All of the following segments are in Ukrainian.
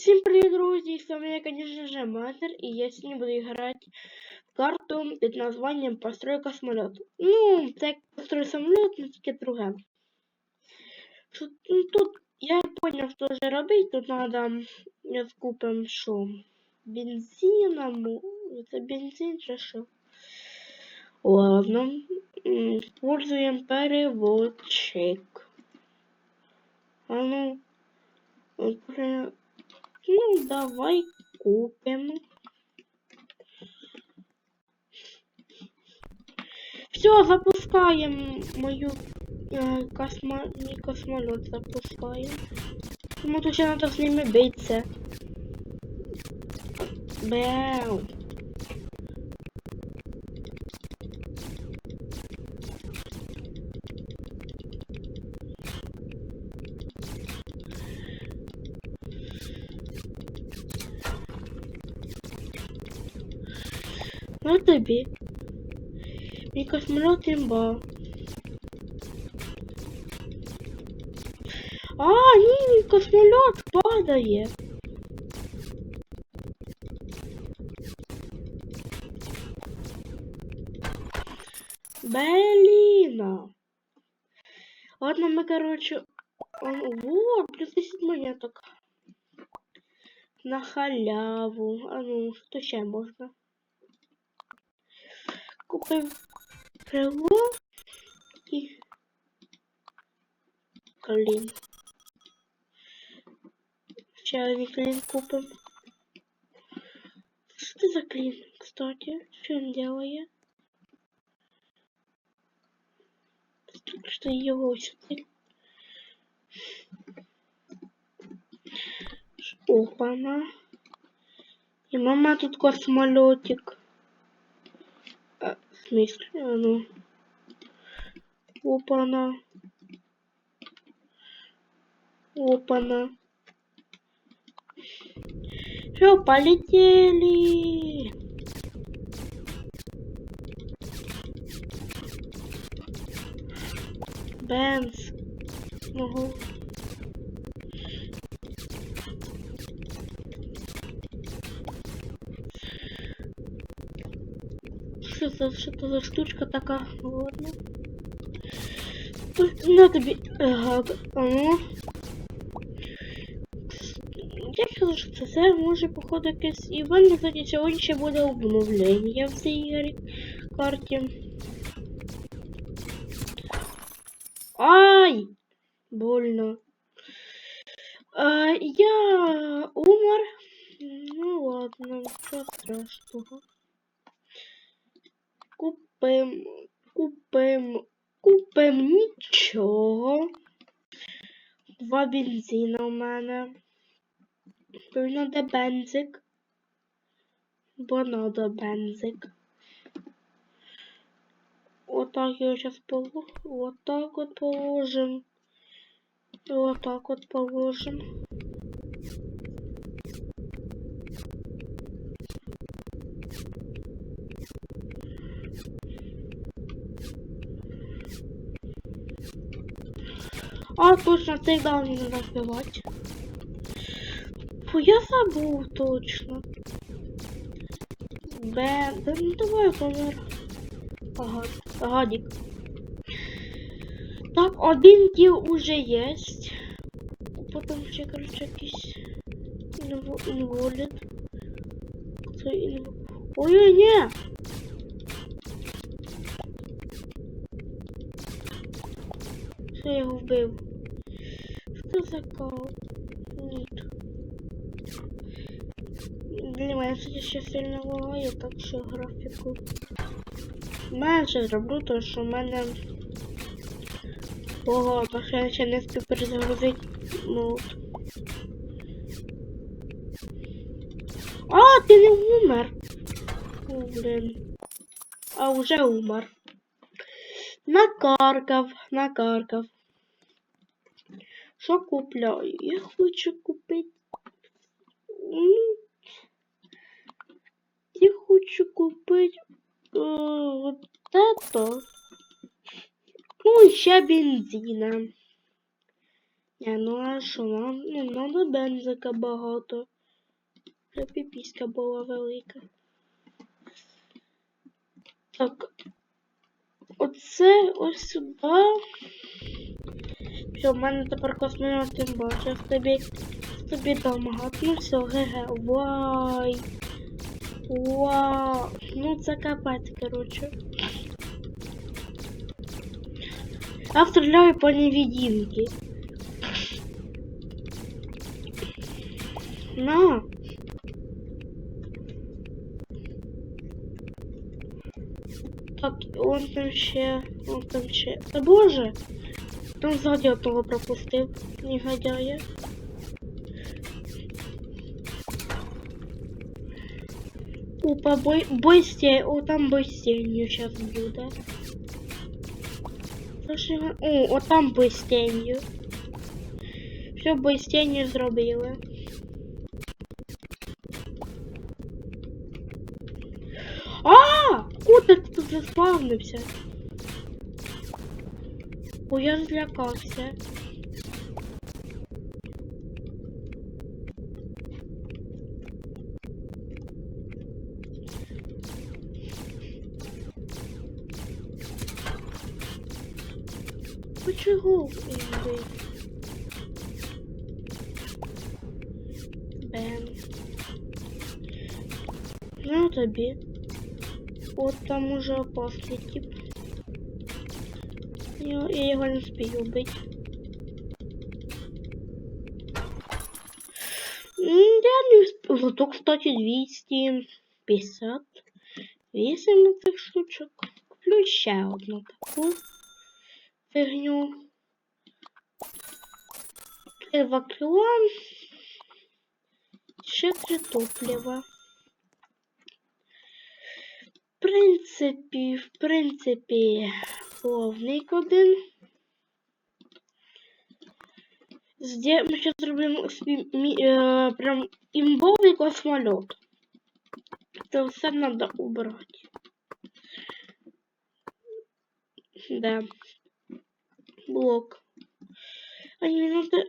Всем привет, друзья! С вами я, конечно же, Мастер, и я сегодня буду играть в карту под названием «Построй самолет». Ну, це «Построй самолет», но тільки друге. Що, ну, тут я понял, що вже робити. Тут надо скупим що? Бензина, мо- це бензин чи? Ладно. Используем переводчик. А ну, ну, давай купим. Все, запускаем мою э, космо... не космолет запускаем. Тут еще надо с ними биться. Бэу. Ну тобі. Мій космолет імба. А, ні, мій космолет падає. Блина. Ладно, мы, короче... он- Вот, плюс 10 монеток. На халяву. А ну, що ще можна? Купив крило і клін. Ще один клін купим. Що це за клін, кстати? Що він делає? Так что его сюда. Опа-на. И мама тут космолетик. А, в смысле? А ну. Опа-на. Опа-на. Все, полетели. Бенз. Ого. Що за що це за штучка така? Ладно. На тобі. Ага, а ну. Я сказав, що це все може походу якесь івент, кстати, сьогодні ще буде обновлення в цій карті. Ай! Больно. А, я умер. Ну ладно, ничего страшного. Купим, купим, купим нічого. Два бензина у мене. Надо бензик. Бо надо бензик. Вот так я сейчас положу. Вот так вот положим. Вот так вот положим. А, точно, цей дал не надо сбивать. Фу, я забыл точно. Б, да ну давай помер. Ага, гадик. Так, один кіл уже есть. Потом ще, короче, якийсь інво- інвалід. Це інв... Ой, ні! Все, я його вбив. Кал? Ні. Блін, мене кстати, ще сильно лагає, так що графіку. Менше зроблю, тому що в мене Ого, я ще не встиг перезагрузити ноут. А, ти не умер. О, блин. А уже умер. Накаркав, накаркав. Що купляю? Я хочу купити. Я хочу купити е, вот это. Ну, ще бензина. Не, ну а що, нам ну, надо бензика багато. Вже піпіська була велика. Так. Оце ось сюди. Що, в мене тепер космонавт тим бачив. Тобі, тобі там гатну, все, ге-ге. Вай. Вау. Ну це капець, короче. Я стріляю по невидимке. На. Так, он там ще, он там ще. Та боже! Там ззаді одного пропустив, негодяя. Опа, бой, бой з тінь- о, там бой з тінню сейчас буде. Що ж його- О, о, там бой з тінню. Все, бой з тінню зробили. А! Куди ти тут заспавнився? О, я злякався. Почему інди? Бен. Ну тобі. От там уже опасний тип. Я, його не встигну вбити. Я не встиг. Зато, кстати, 250. 8 цих штучок. Плюс ще одну таку фигню. Три вакула. Ще три топлива. В принципі, в принципі, плавник один. Зде... Ми зараз зробимо е, прям імбовий космольот. Це все треба убрати. Да. Блок. А не надо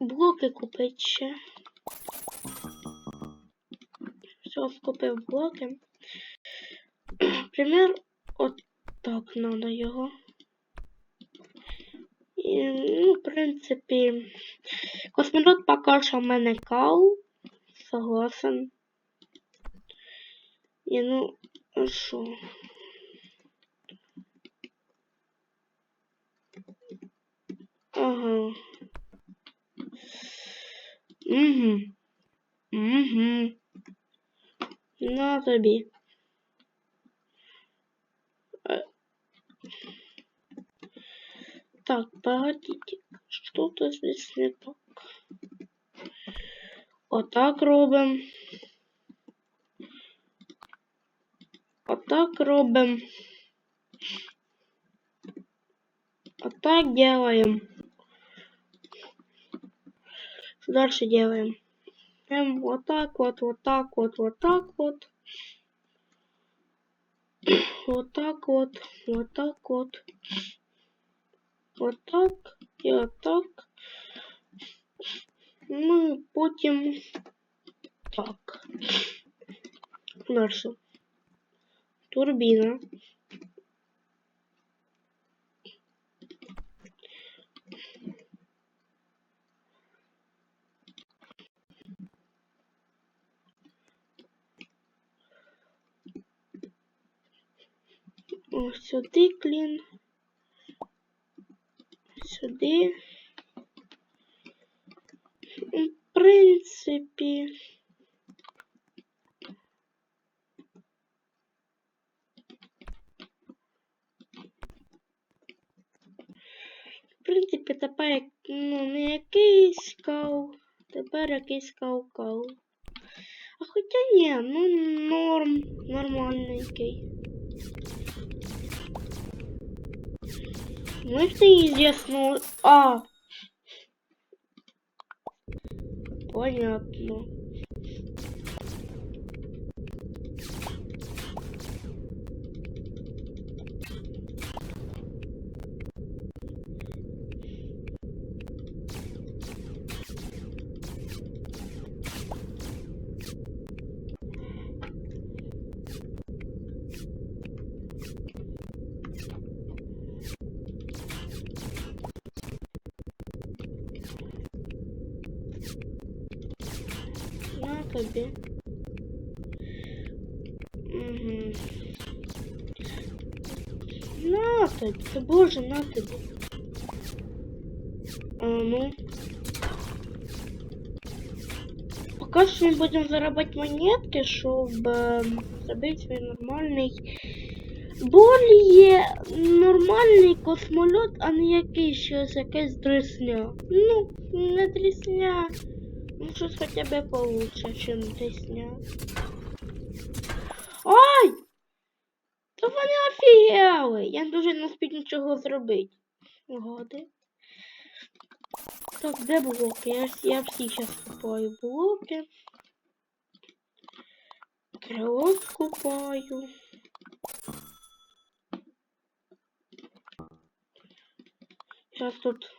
блоки купити ще. Все, скупив блоки. Пример, от так надо його. І, ну, в принципі, космонавт поки що в мене кал. Согласен. І ну, що? Ага. Угу. Угу. На тобі. Так, погодите. Что-то здесь не так. Вот так робим. Вот так робим. Вот так делаем. Что дальше делаем? Вот так вот, вот так вот, вот так вот. Вот так вот, вот так вот. Вот так і отак. Ну, і потім так. Дальше. Турбіна. Ось сюди клін. Сюди. В принципі. В принципі, тепер ну, не якийсь кал, тепер якийсь кал-кал. А хоча ні, ну норм, нормальненький. Может известно. А. Понятно. Тобі. Угу. На тобі, боже, на тобі. А, ну. Поки що ми будемо заробляти монетки, щоб е, зробити свій нормальний. Более нормальний космольот, а не якийсь щось, якась дресня. Ну, не дресня. Ну, щось хоча б получше, чим дресня. Ай! Та вони офігели! Я не дуже не успів нічого зробити. Годи. Так, де блоки? Я, я всі зараз купаю блоки. Крило купаю. Сейчас тут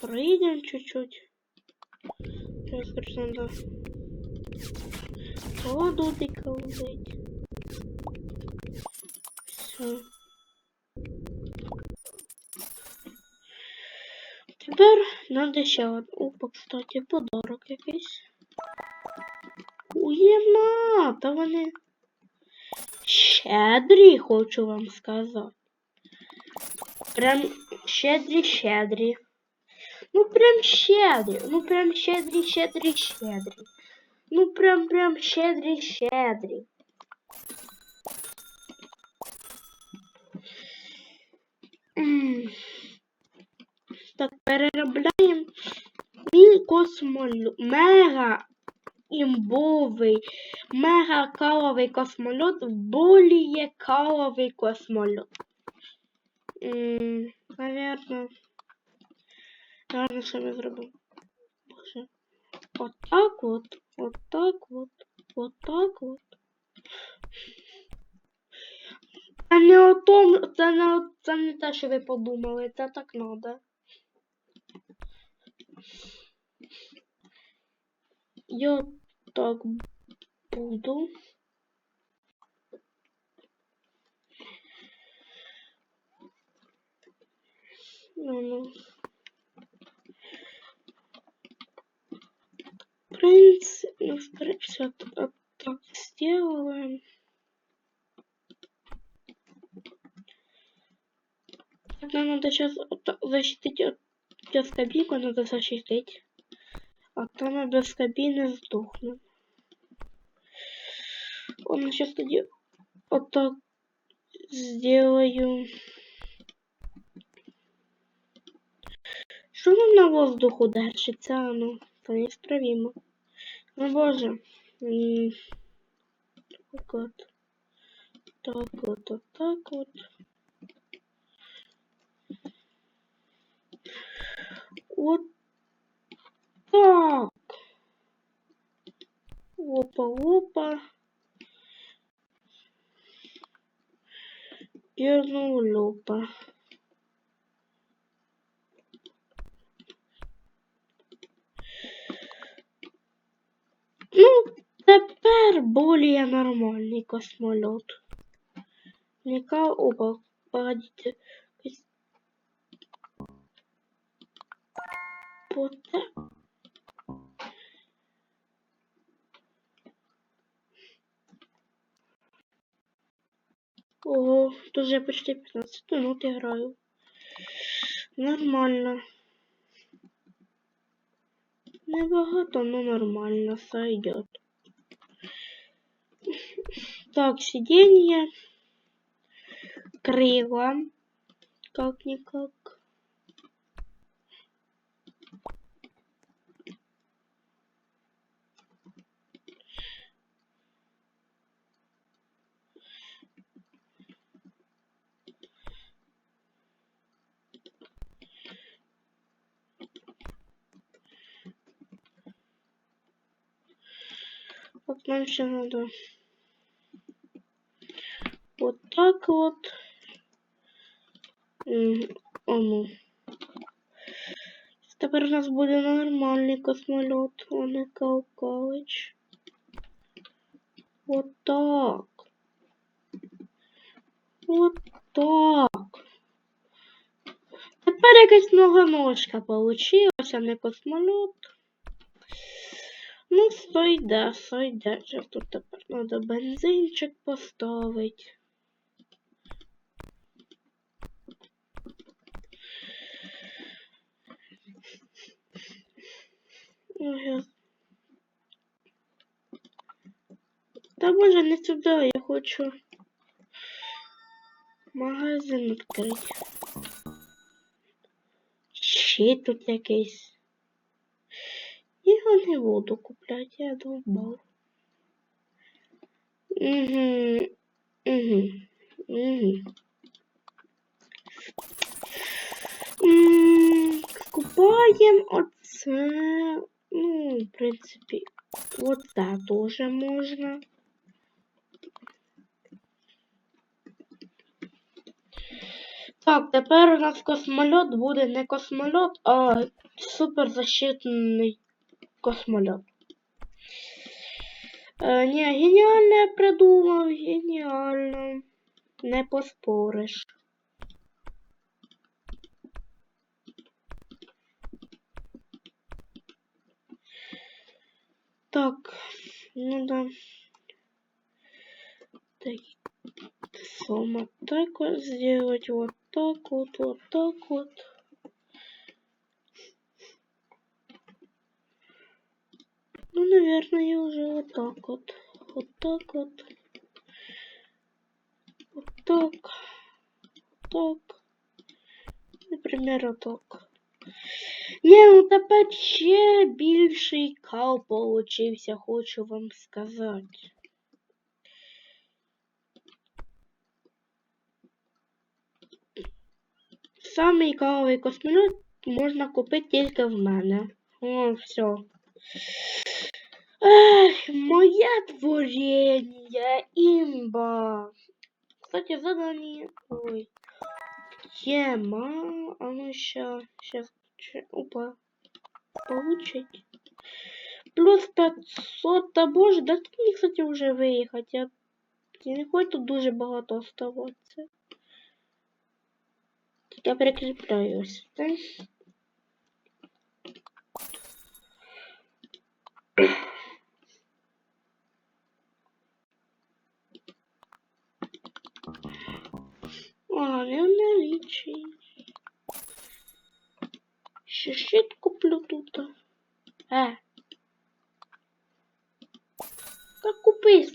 проедем чуть-чуть. Сейчас, короче, надо воду. Все. Тепер надо ще один. Опа, кстати, подарок якийсь. Уєма, та вони щедрі, хочу вам сказати. Прям щедрі, щедрі. Ну прям щедрі. Ну прям щедрі, щедрі, щедрі. Ну прям прям щедрі, щедрі. М. Так, переробляємо мій космолют. Мега імбовий, мега каловий космольот в более каловий космольот. М, Наверно. Наверно, що ми зробимо. Боже. Отак от, отак от, отак от. Це не о том, це не, це не те, що ви подумали, це так надо. Я так буду. Ну, ну. Принципе, ну, в принципе, так, так сделаем. Тогда надо сейчас защитить от сейчас кабинку надо защитить. А то мы без кабины сдохнем. Он сейчас тоді вот так сделаю. Що нам на воздуху держиться? Ну, це. Ну боже. М, Так от. Так от, от так от. Вот так. Опа, опа. Тепер более нормальний космольот. Яка опа, погодите. Ого, тут вже почти 15 минут играю. Нормально. Небагато, но нормально сойдет. Так, сиденье. Крыло. Как-никак. Вот нам еще надо вот так вот. Ну. Тепер у нас буде нормальний космольот, а не Калкалич. Вот так. Вот так. Тепер якась многоножка получилася, не космольот. Ну, сойде, сойде. Вже тут тепер треба бензинчик поставити. Ой, Та може не сюди, я хочу магазин відкрити. Ще тут якийсь. Я не буду купляти, я довбав. Угу. Угу. Угу. Купаємо оце. Ну, в принципі, оце теж можна. Так, тепер у нас космольот буде не космольот, а суперзащитний космольот. Е, не, геніально я придумав, геніально. Не поспориш. Так, ну да. Так, Сома так вот сделать, вот так вот, вот так вот. Ну, наверное, уже вот так вот. Вот так вот. Вот так. Вот так. Например, вот так. Не, ну тепер ще більший кал получився, хочу вам сказати. Самий кавовий космольот можна купити тільки в мене. О, все. Ех, моє творення, імба. Кстати, задание. Ой. Тема. А ну ща. Сейчас. Опа. Получить. Плюс 500. Та боже, да тут мені, кстати, вже виїхати. Я... Я не хочу тут дуже багато оставатися. Я прикрепляюсь.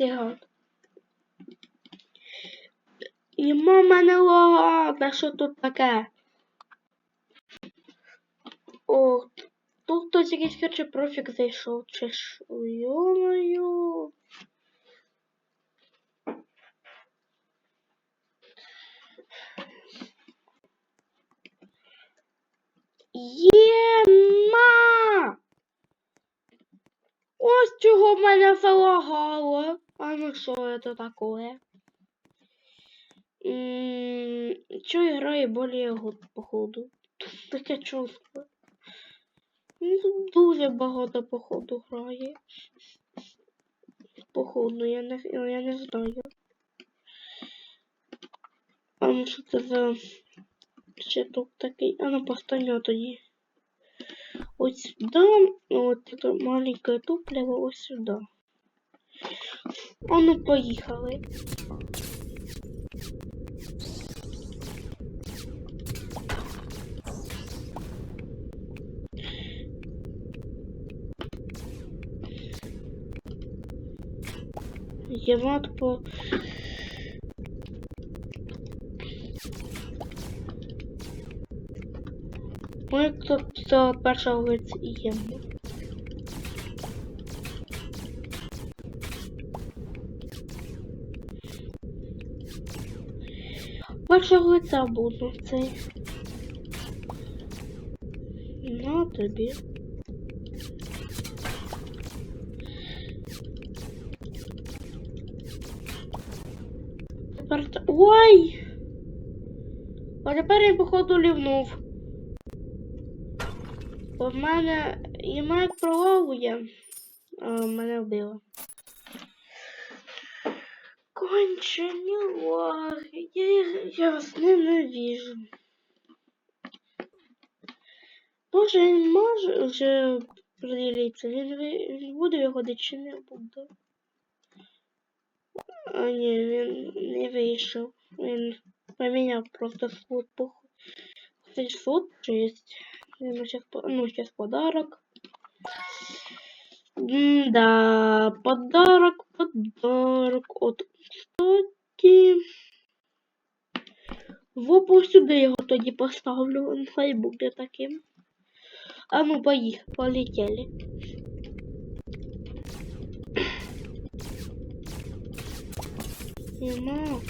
Сігат. І мама не лагада, що тут таке? О, тут хтось якийсь короче профік зайшов, що? Йо-моє. Єма! Ось чого в мене залагало. Ну що таке? М, Чё играю более год, походу? Таке чувство. Ну, дуже багато походу грає. Походу, я не, я не знаю. А ну що це за щиток такий? А ну постань тоді. Ось сюди, от маленьке топливо, ось сюди. А ну поїхали. Єват по... Ми це перша вулиця і є. Перша вулиця буду цей. На тобі. Тепер... Ой! А тепер я походу лівнув. Бо в мене і майк проловує, а мене вбило. Кончені лаги. Я, я вас ненавижу. Боже, він може вже Розділіться. Він, він буде виходити чи не буде? А ні, він не вийшов. Він поміняв просто службу. Це ж суд чи є? Ну, сейчас подарок. Да, подарок, подарок. От, кстати. В опу сюди його тоді поставлю. Хай буде таким. А ну, поїхали, полетели. Нема.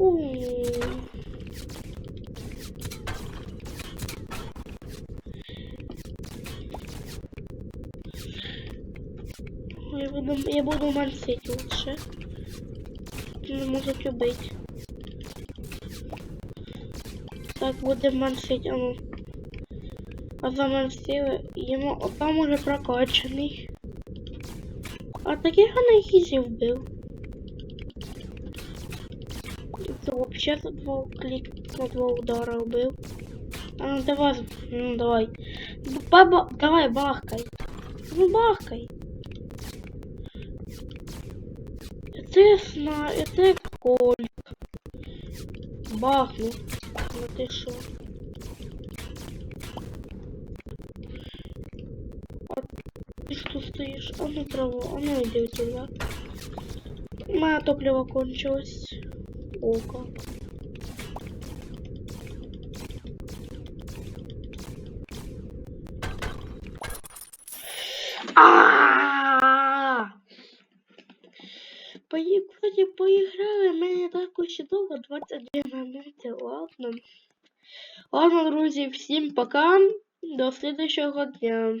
Я буду, я буду мансить лучше. Не можуть убити. Так, будемо мансить, а ну. А замансили, йому там уже прокачаний. А таких на ізі Це вообще за два удара вбив. А ну давай, ну давай. Баба, давай бахкай. Ну бахкай. Це сна, це кольт. Бахну. Ну ти що? Ти що стоїш? А ну траву, а ну иди у тебя. Мене топливо кончилось. Око. Всім пока, до следующего дня.